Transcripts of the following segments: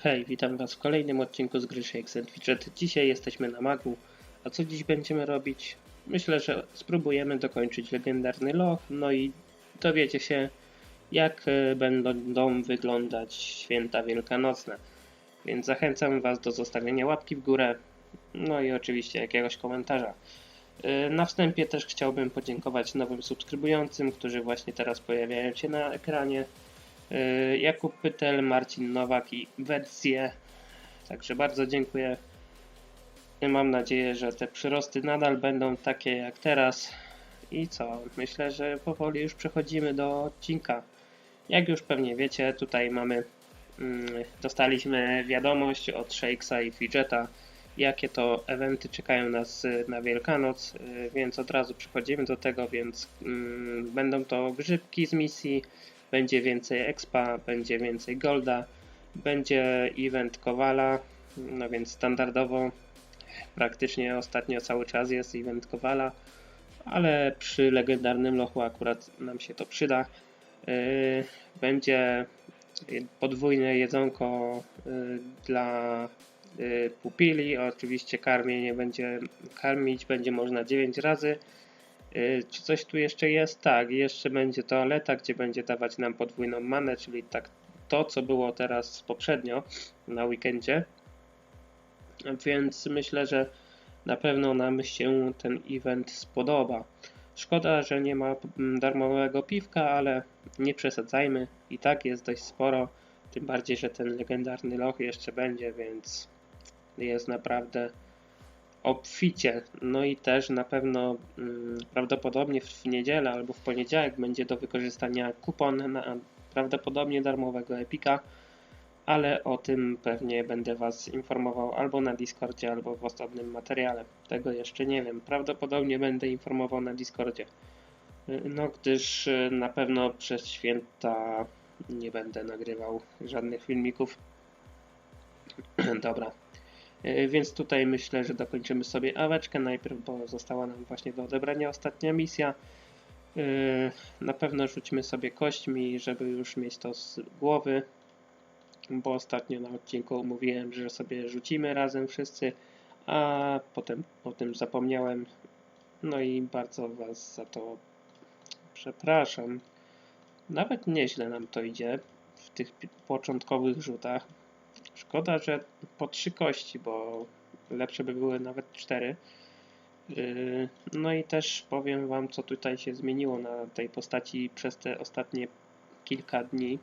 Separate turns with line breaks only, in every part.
Hej, witam Was w kolejnym odcinku z gry Shakes and Fidget. Dzisiaj jesteśmy na magu. A co dziś będziemy robić? Myślę, że spróbujemy dokończyć legendarny loch, no i dowiecie się, jak e, będą wyglądać święta wielkanocne. Więc zachęcam Was do zostawienia łapki w górę, no i oczywiście jakiegoś komentarza. E, Na wstępie też chciałbym podziękować nowym subskrybującym, którzy właśnie teraz pojawiają się na ekranie. Y, Jakub Pytel, Marcin Nowak i Wersje. Także bardzo dziękuję. Mam nadzieję, że te przyrosty nadal będą takie jak teraz. I co? Myślę, że powoli już przechodzimy do odcinka. Jak już pewnie wiecie, tutaj mamy. mm, Dostaliśmy wiadomość od Shakesa i Fidgeta, jakie to eventy czekają nas y, na Wielkanoc, y, więc od razu przechodzimy do tego, więc mm, będą to grzybki z misji, będzie więcej expa, będzie więcej golda, będzie event Kowala, no więc standardowo praktycznie ostatnio cały czas jest event Kowala, ale przy legendarnym lochu akurat nam się to przyda. Yy, Będzie podwójne jedzonko yy, dla yy, pupili, oczywiście karmienie będzie karmić będzie można 9 razy. Yy, Czy coś tu jeszcze jest? Tak, jeszcze będzie toaleta, gdzie będzie dawać nam podwójną manę, czyli tak to, co było teraz poprzednio na weekendzie. Więc myślę, że na pewno nam się ten event spodoba. Szkoda, że nie ma darmowego piwka, ale nie przesadzajmy. I tak jest dość sporo. Tym bardziej, że ten legendarny loch jeszcze będzie, więc jest naprawdę obficie. No i też na pewno mm, prawdopodobnie w niedzielę albo w poniedziałek będzie do wykorzystania kupon na prawdopodobnie darmowego Epika, ale o tym pewnie będę Was informował albo na Discordzie, albo w osobnym materiale. Tego jeszcze nie wiem. Prawdopodobnie będę informował na Discordzie. No, gdyż y, na pewno przez święta nie będę nagrywał żadnych filmików. Dobra. Y, Więc tutaj myślę, że dokończymy sobie aweczkę najpierw, bo została nam właśnie do odebrania ostatnia misja. Yy, Na pewno rzućmy sobie kośćmi, żeby już mieć to z głowy, bo ostatnio na odcinku mówiłem, że sobie rzucimy razem wszyscy, a potem o tym zapomniałem. No i bardzo Was za to przepraszam. Nawet nieźle nam to idzie w tych początkowych rzutach. Szkoda, że po trzy kości, bo lepsze by były nawet cztery. Yy, No i też powiem Wam, co tutaj się zmieniło na tej postaci przez te ostatnie kilka dni.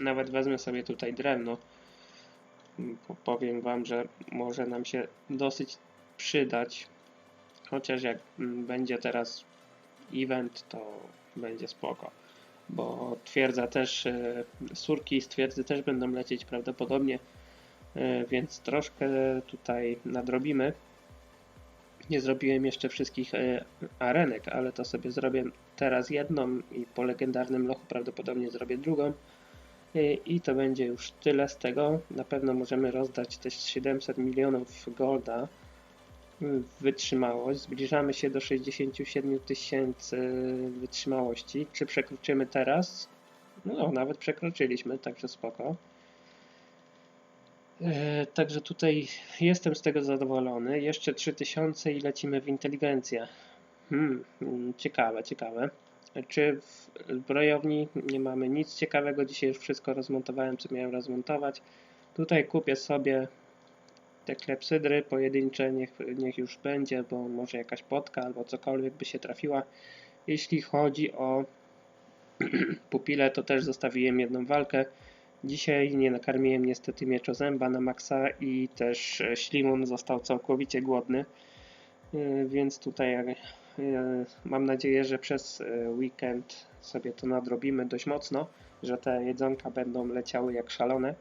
Nawet wezmę sobie tutaj drewno. Po- Powiem Wam, że może nam się dosyć przydać. Chociaż jak mm, będzie teraz event, to będzie spoko. Bo twierdza też, e, surki z twierdzy też będą lecieć prawdopodobnie, e, więc troszkę tutaj nadrobimy. Nie zrobiłem jeszcze wszystkich e, arenek, ale to sobie zrobię teraz jedną i po legendarnym lochu prawdopodobnie zrobię drugą. I to będzie już tyle z tego. Na pewno możemy rozdać też 700 milionów golda wytrzymałość. Zbliżamy się do 67 tysięcy wytrzymałości. Czy przekroczymy teraz? No, nawet przekroczyliśmy, także spoko. E, Także tutaj jestem z tego zadowolony. Jeszcze 3000 i lecimy w inteligencję. Hmm, mm, ciekawe, ciekawe. Czy w zbrojowni nie mamy nic ciekawego? Dzisiaj już wszystko rozmontowałem, co miałem rozmontować. Tutaj kupię sobie te klepsydry pojedyncze, niech, niech już będzie, bo może jakaś potka albo cokolwiek by się trafiła. Jeśli chodzi o pupile, to też zostawiłem jedną walkę. Dzisiaj nie nakarmiłem niestety mieczozęba na maksa i też e, Ślimon został całkowicie głodny, E, więc tutaj e, mam nadzieję, że przez weekend sobie to nadrobimy dość mocno, że te jedzonka będą leciały jak szalone.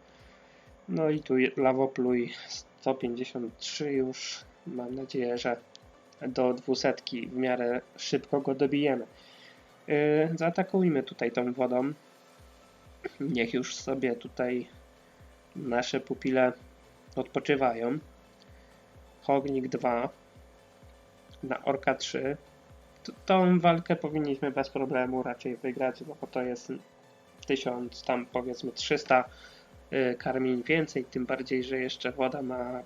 No i tu je- lawopluj 153 już. Mam nadzieję, że do 200 w miarę szybko go dobijemy. Yy, zaatakujmy tutaj tą wodą. Niech już sobie tutaj nasze pupile odpoczywają. Hognik 2 na Orka 3. T- Tą walkę powinniśmy bez problemu raczej wygrać, bo to jest 1000, tam powiedzmy 300 y, karmień więcej, tym bardziej, że jeszcze woda ma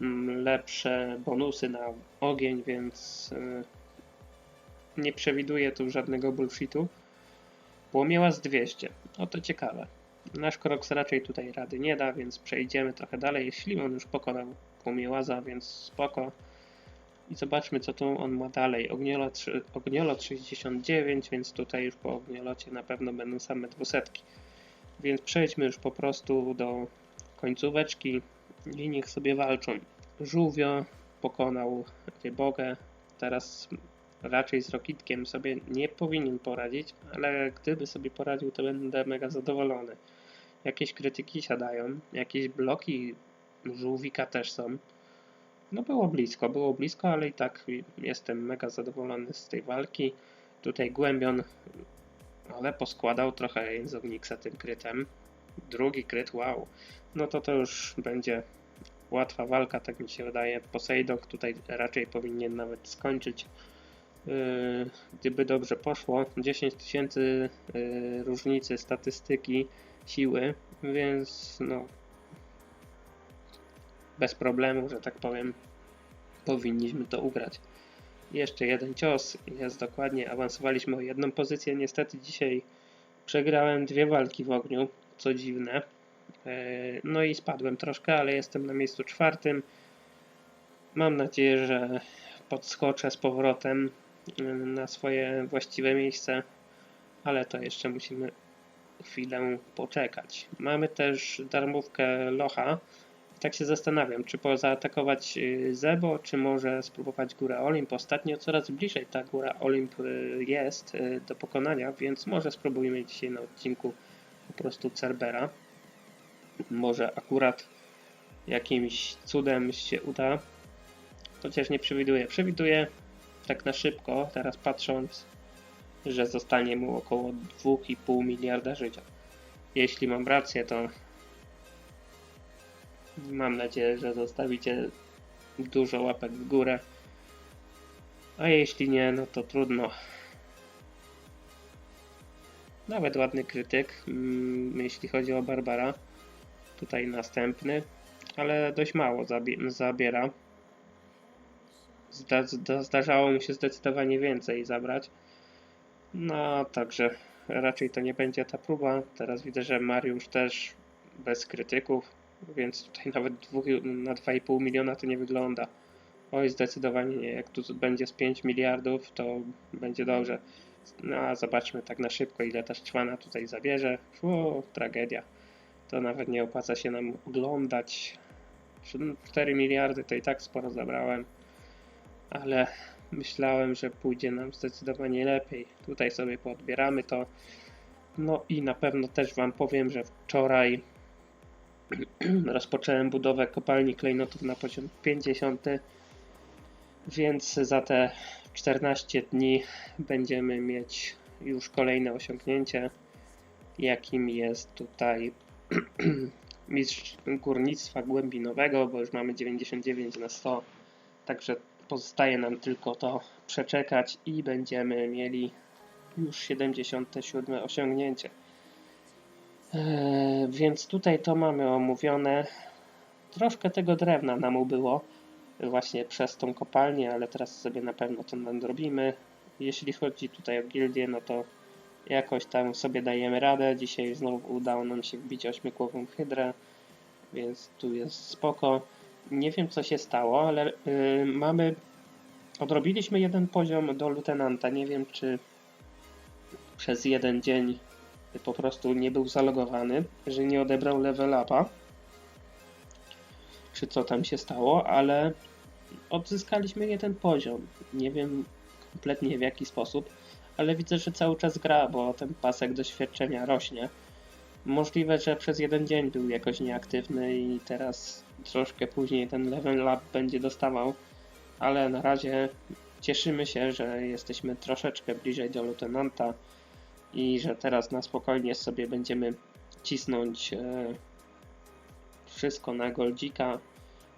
mm, lepsze bonusy na ogień, więc y, nie przewiduję tu żadnego bullshitu. Płomiała z 200. No to ciekawe. Nasz Kroks raczej tutaj rady nie da, więc przejdziemy trochę dalej. Ślimon już pokonał Płomiełaza, więc spoko. I zobaczmy, co tu on ma dalej. Ogniolot, ogniolot 69, więc tutaj już po ogniolocie na pewno będą same dwusetki. Więc przejdźmy już po prostu do końcóweczki i niech sobie walczą. Żółwio pokonał Rybogę. Teraz raczej z Rokitkiem sobie nie powinien poradzić, ale gdyby sobie poradził, to będę mega zadowolony. Jakieś krytyki siadają, jakieś bloki żółwika też są. No było blisko, było blisko, ale i tak jestem mega zadowolony z tej walki. Tutaj Głębion, ale poskładał trochę Jęzowniksa tym krytem. Drugi kryt, wow. No to to już będzie łatwa walka, tak mi się wydaje. Poseidok tutaj raczej powinien nawet skończyć. Yy, gdyby dobrze poszło, 10 tysięcy yy, różnicy statystyki siły, więc no bez problemu, że tak powiem, powinniśmy to ugrać. Jeszcze jeden cios, jest dokładnie, awansowaliśmy o jedną pozycję. Niestety dzisiaj przegrałem dwie walki w ogniu, co dziwne. Yy, No i spadłem troszkę, ale jestem na miejscu czwartym. Mam nadzieję, że podskoczę z powrotem yy, na swoje właściwe miejsce, ale to jeszcze musimy chwilę poczekać. Mamy też darmówkę Locha. Tak się zastanawiam, czy zaatakować y, Zebo, czy może spróbować górę Olimp. Ostatnio coraz bliżej ta góra Olimp y, jest y, do pokonania, więc może spróbujmy dzisiaj na odcinku po prostu Cerbera. Może akurat jakimś cudem się uda. Chociaż nie przewiduję. Przewiduję tak na szybko, teraz patrząc, że zostanie mu około 2,5 miliarda życia. Jeśli mam rację, to mam nadzieję, że zostawicie dużo łapek w górę. A jeśli nie, no to trudno. Nawet ładny krytyk, mm, jeśli chodzi o Barbara. Tutaj następny, ale dość mało zabi- zabiera. Zda- zda- zdarzało mu się zdecydowanie więcej zabrać. No, także raczej to nie będzie ta próba. Teraz widzę, że Mariusz też bez krytyków, więc tutaj nawet dwóch, na 2,5 miliona to nie wygląda. Oj, zdecydowanie nie. Jak tu będzie z 5 miliardów, to będzie dobrze. No, a zobaczmy tak na szybko, ile ta szczwana tutaj zabierze. O, tragedia. To nawet nie opłaca się nam oglądać. 4 miliardy to i tak sporo zabrałem, ale myślałem, że pójdzie nam zdecydowanie lepiej. Tutaj sobie poodbieramy to. No i na pewno też Wam powiem, że wczoraj rozpocząłem budowę kopalni klejnotów na poziom 50, więc za te 14 dni będziemy mieć już kolejne osiągnięcie, jakim jest tutaj mistrz górnictwa głębinowego, bo już mamy 99 na 100, także pozostaje nam tylko to przeczekać i będziemy mieli już 77 osiągnięcie. Eee, więc tutaj to mamy omówione. Troszkę tego drewna nam ubyło właśnie przez tą kopalnię, ale teraz sobie na pewno to nadrobimy. Jeśli chodzi tutaj o gildię, no to jakoś tam sobie dajemy radę. Dzisiaj znowu udało nam się wbić ośmiokłową hydrę, więc tu jest spoko. Nie wiem co się stało, ale yy, mamy odrobiliśmy jeden poziom do lutenanta. Nie wiem czy przez jeden dzień po prostu nie był zalogowany, że nie odebrał level upa, czy co tam się stało, ale odzyskaliśmy jeden poziom. Nie wiem kompletnie w jaki sposób, ale widzę, że cały czas gra, bo ten pasek doświadczenia rośnie. Możliwe, że przez jeden dzień był jakoś nieaktywny i teraz troszkę później ten level up będzie dostawał, ale na razie cieszymy się, że jesteśmy troszeczkę bliżej do lutenanta i że teraz na spokojnie sobie będziemy cisnąć e, wszystko na goldzika,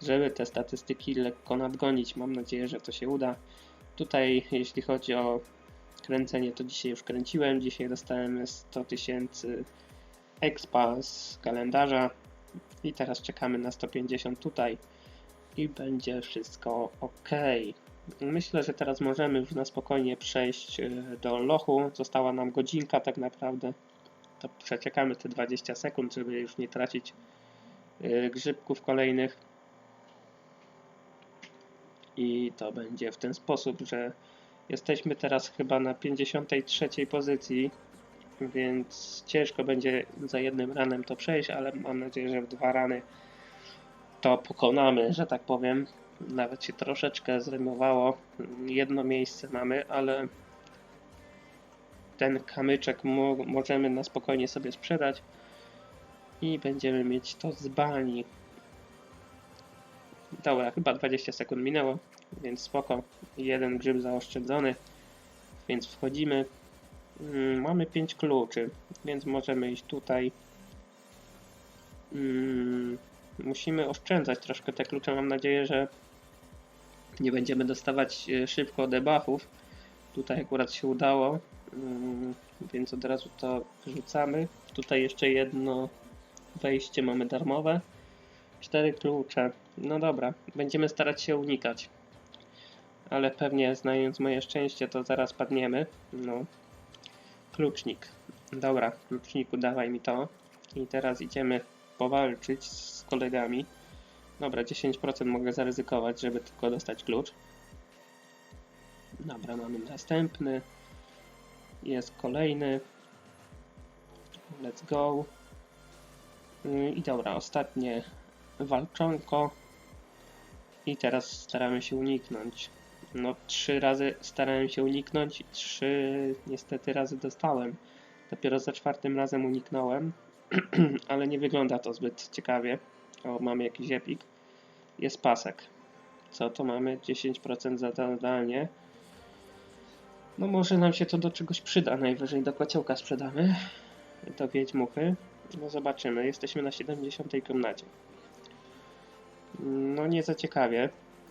żeby te statystyki lekko nadgonić. Mam nadzieję, że to się uda. Tutaj, jeśli chodzi o kręcenie, to dzisiaj już kręciłem. Dzisiaj dostałem 100 tysięcy expa z kalendarza i teraz czekamy na 150 tutaj i będzie wszystko ok. Myślę, że teraz możemy już na spokojnie przejść e, do lochu. Została nam godzinka tak naprawdę. To przeczekamy te 20 sekund, żeby już nie tracić e, grzybków kolejnych. I to będzie w ten sposób, że jesteśmy teraz chyba na 53 pozycji, więc ciężko będzie za jednym ranem to przejść, ale mam nadzieję, że w dwa rany to pokonamy, że tak powiem. Nawet się troszeczkę zrymowało. Jedno miejsce mamy, ale ten kamyczek mo możemy na spokojnie sobie sprzedać i będziemy mieć to z bani. Dobra, chyba 20 sekund minęło, więc spoko. Jeden grzyb zaoszczędzony, więc wchodzimy. Mm, Mamy 5 kluczy, więc możemy iść tutaj. Mm, Musimy oszczędzać troszkę te klucze. Mam nadzieję, że nie będziemy dostawać e, szybko debuffów. Tutaj akurat się udało, mm, więc od razu to wrzucamy. Tutaj jeszcze jedno wejście mamy darmowe. Cztery klucze. No dobra, będziemy starać się unikać. Ale pewnie znając moje szczęście, to zaraz padniemy. No. Klucznik. Dobra, kluczniku, dawaj mi to. I teraz idziemy powalczyć z kolegami. Dobra, 10% mogę zaryzykować, żeby tylko dostać klucz. Dobra, mamy następny. Jest kolejny. Let's go. Yy, I dobra, ostatnie walczonko. I teraz staramy się uniknąć. No, trzy razy starałem się uniknąć i trzy niestety razy dostałem. Dopiero za czwartym razem uniknąłem, ale nie wygląda to zbyt ciekawie. O, mamy jakiś epik. Jest pasek. Co to mamy? 10% za zadanie. No może nam się to do czegoś przyda. Najwyżej do kociołka sprzedamy. Do wiedźmuchy. No zobaczymy. Jesteśmy na 70 komnacie. No nie za ciekawie,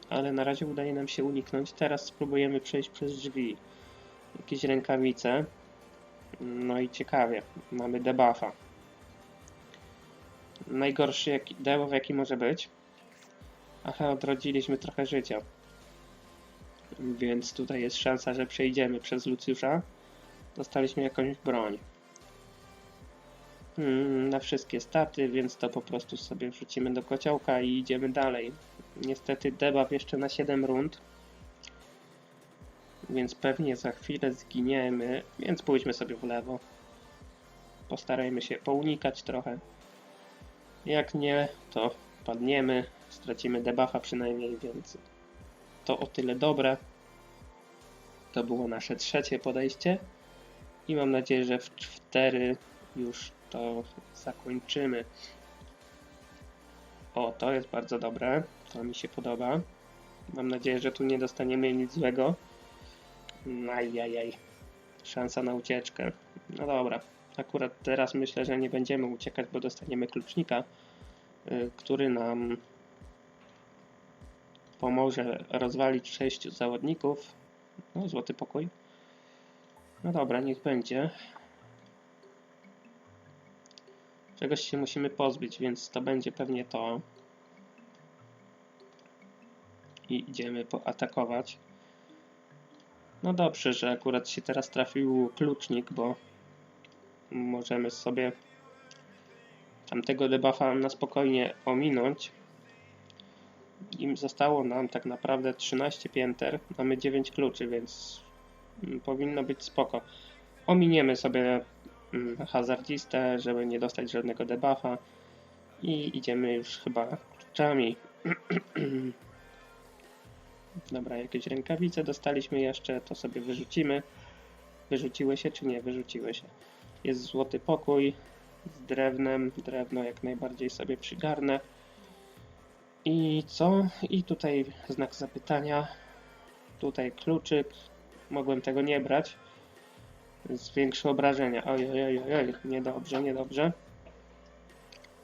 ale na razie udaje nam się uniknąć. Teraz spróbujemy przejść przez drzwi. Jakieś rękawice. No i ciekawie. Mamy debuffa. Najgorszy debuff jaki może być. Aha, odrodziliśmy trochę życia. Więc tutaj jest szansa, że przejdziemy przez Lucjusza. Dostaliśmy jakąś broń. Mm, na wszystkie staty, więc to po prostu sobie wrzucimy do kociołka i idziemy dalej. Niestety debuff jeszcze na 7 rund. Więc pewnie za chwilę zginiemy, więc pójdźmy sobie w lewo. Postarajmy się pounikać trochę. Jak nie, to padniemy, stracimy debuffa przynajmniej, więc to o tyle dobre. To było nasze trzecie podejście i mam nadzieję, że w cztery już to zakończymy. O, to jest bardzo dobre. To mi się podoba. Mam nadzieję, że tu nie dostaniemy nic złego. Ajajaj. Szansa na ucieczkę. No dobra. Akurat teraz myślę, że nie będziemy uciekać, bo dostaniemy klucznika, y, który nam pomoże rozwalić sześciu zawodników. No, złoty pokój. No dobra, niech będzie. Czegoś się musimy pozbyć, więc to będzie pewnie to. I idziemy poatakować. No dobrze, że akurat się teraz trafił klucznik, bo możemy sobie tamtego debuffa na spokojnie ominąć. I zostało nam tak naprawdę 13 pięter. Mamy 9 kluczy, więc mm, powinno być spoko. Ominiemy sobie mm, hazardistę, żeby nie dostać żadnego debuffa. I idziemy już chyba kluczami. Dobra, jakieś rękawice dostaliśmy jeszcze, to sobie wyrzucimy. Wyrzuciły się czy nie? Wyrzuciły się. Jest złoty pokój z drewnem. Drewno jak najbardziej sobie przygarnę. I co? I tutaj znak zapytania. Tutaj kluczyk. Mogłem tego nie brać. Zwiększy obrażenia. Oj, oj, oj, oj, niedobrze, niedobrze.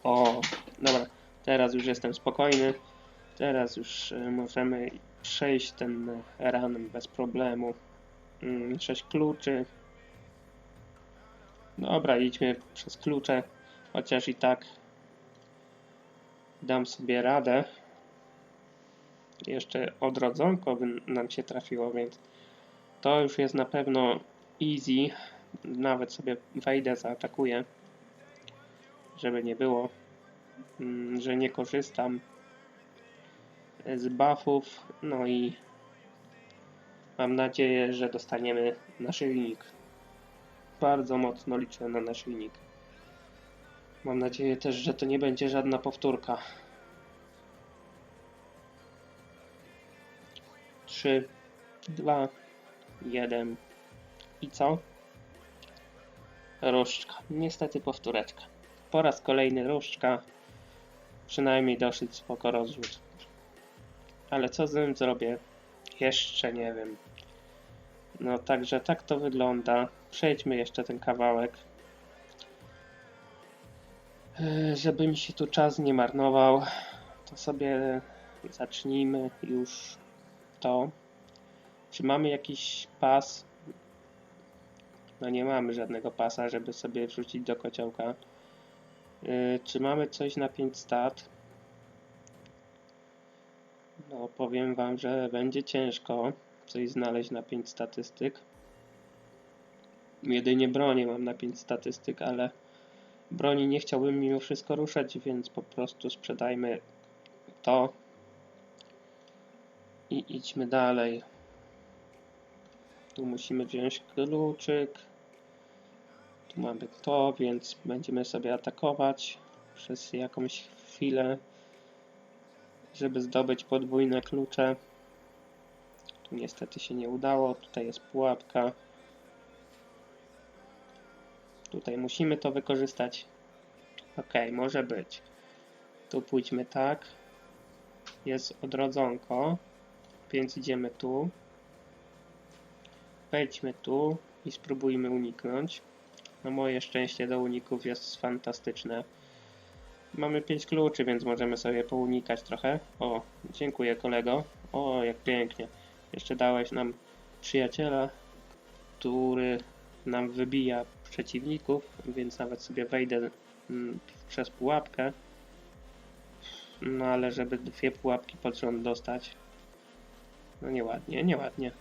O, dobra. Teraz już jestem spokojny. Teraz już e, możemy przejść ten run bez problemu. Mm, Sześć kluczy. Dobra, idźmy przez klucze. chociaż i tak dam sobie radę. Jeszcze odrodzonko by nam się trafiło, więc to już jest na pewno easy. Nawet sobie wejdę, zaatakuję, żeby nie było, mm, że nie korzystam z buffów. No i mam nadzieję, że dostaniemy naszyjnik. Bardzo mocno liczę na naszyjnik. Mam nadzieję też, że to nie będzie żadna powtórka. 3, 2, 1 i co? Różdżka. Niestety powtóreczka. Po raz kolejny różdżka. Przynajmniej dosyć spoko rozrzut. Ale co z tym zrobię? Jeszcze nie wiem. No także tak to wygląda. Przejdźmy jeszcze ten kawałek. E, Żeby mi się tu czas nie marnował, to sobie zacznijmy już to. Czy mamy jakiś pas? No nie mamy żadnego pasa, żeby sobie wrzucić do kociołka. Yy, czy mamy coś na 5 stat? No powiem wam, że będzie ciężko coś znaleźć na 5 statystyk. Jedynie bronię mam na 5 statystyk, ale broni nie chciałbym mimo wszystko ruszać, więc po prostu sprzedajmy to i idźmy dalej. Tu musimy wziąć kluczyk. Tu mamy to, więc będziemy sobie atakować przez jakąś chwilę, żeby zdobyć podwójne klucze. Tu niestety się nie udało. Tutaj jest pułapka. Tutaj musimy to wykorzystać. Ok, może być. Tu pójdźmy tak. Jest odrodzonko, więc idziemy tu. Wejdźmy tu i spróbujmy uniknąć. Na moje szczęście do uników jest fantastyczne. Mamy 5 kluczy, więc możemy sobie pounikać trochę. O, dziękuję kolego. O, jak pięknie. Jeszcze dałeś nam przyjaciela, który nam wybija przeciwników, więc nawet sobie wejdę mm, przez pułapkę. No ale żeby dwie pułapki pod rząd dostać, no nieładnie, nieładnie.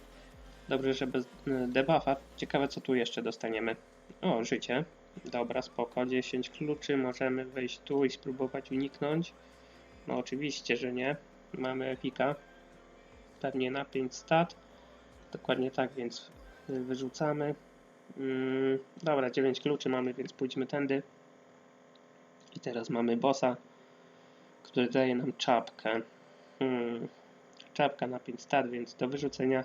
Dobrze, że bez y, debuffa. Ciekawe co tu jeszcze dostaniemy. O, życie. Dobra, spoko. 10 kluczy. Możemy wejść tu i spróbować uniknąć. No oczywiście, że nie. Mamy epika. Pewnie na 5 stat. Dokładnie tak, więc y, wyrzucamy. Mm, dobra, 9 kluczy mamy, więc pójdźmy tędy. I teraz mamy bossa, który daje nam czapkę. Hmm. Czapka na 5 stat, więc do wyrzucenia.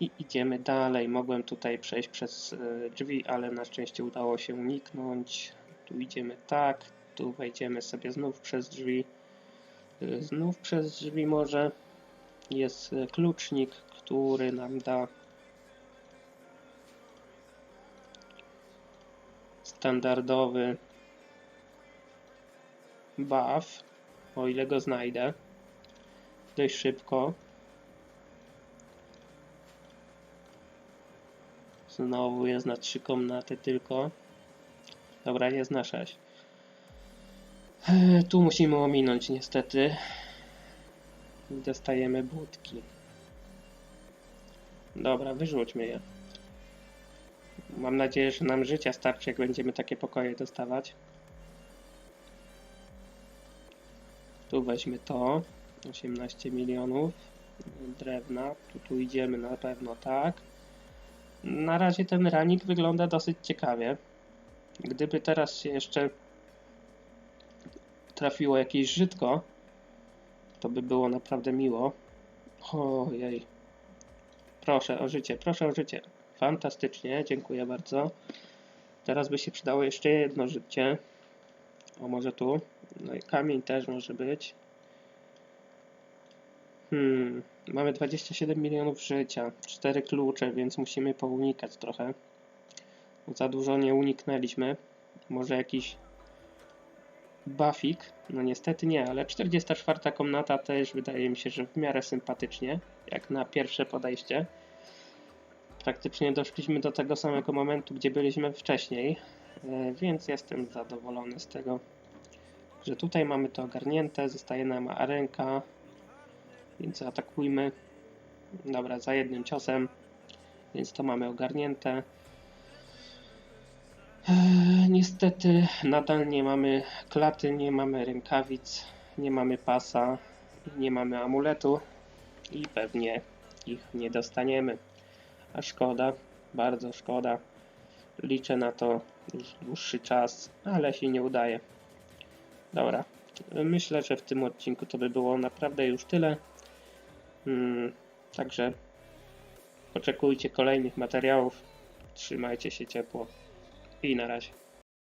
I idziemy dalej. Mogłem tutaj przejść przez e, drzwi, ale na szczęście udało się uniknąć. Tu idziemy tak, tu wejdziemy sobie znów przez drzwi. E, Znów przez drzwi może. Jest e, klucznik, który nam da standardowy buff, o ile go znajdę. Dość szybko. Znowu jest na trzy komnaty tylko. Dobra, jest na 6. Tu musimy ominąć niestety. Dostajemy budki. Dobra, wyrzućmy je. Mam nadzieję, że nam życia starczy, jak będziemy takie pokoje dostawać. Tu weźmy to. 18 milionów drewna. Tu, tu idziemy na pewno tak. Na razie ten ranik wygląda dosyć ciekawie. Gdyby teraz się jeszcze trafiło jakieś żytko, to by było naprawdę miło. Ojej. Proszę o życie, proszę o życie. Fantastycznie, dziękuję bardzo. Teraz by się przydało jeszcze jedno życie. O, może tu. No i kamień też może być. Hmm, mamy 27 milionów życia, 4 klucze, więc musimy pounikać trochę. Za dużo nie uniknęliśmy. Może jakiś buffik? No niestety nie, ale 44 komnata też wydaje mi się, że w miarę sympatycznie, jak na pierwsze podejście. Praktycznie doszliśmy do tego samego momentu, gdzie byliśmy wcześniej. E, Więc jestem zadowolony z tego, że tutaj mamy to ogarnięte. Zostaje nam arenka, więc atakujmy. Dobra, za jednym ciosem, więc to mamy ogarnięte. Eee, niestety nadal nie mamy klaty, nie mamy rękawic, nie mamy pasa, nie mamy amuletu i pewnie ich nie dostaniemy. A szkoda, bardzo szkoda. Liczę na to już dłuższy czas, ale się nie udaje. Dobra, myślę, że w tym odcinku to by było naprawdę już tyle. Mm, także oczekujcie kolejnych materiałów. Trzymajcie się ciepło i na razie.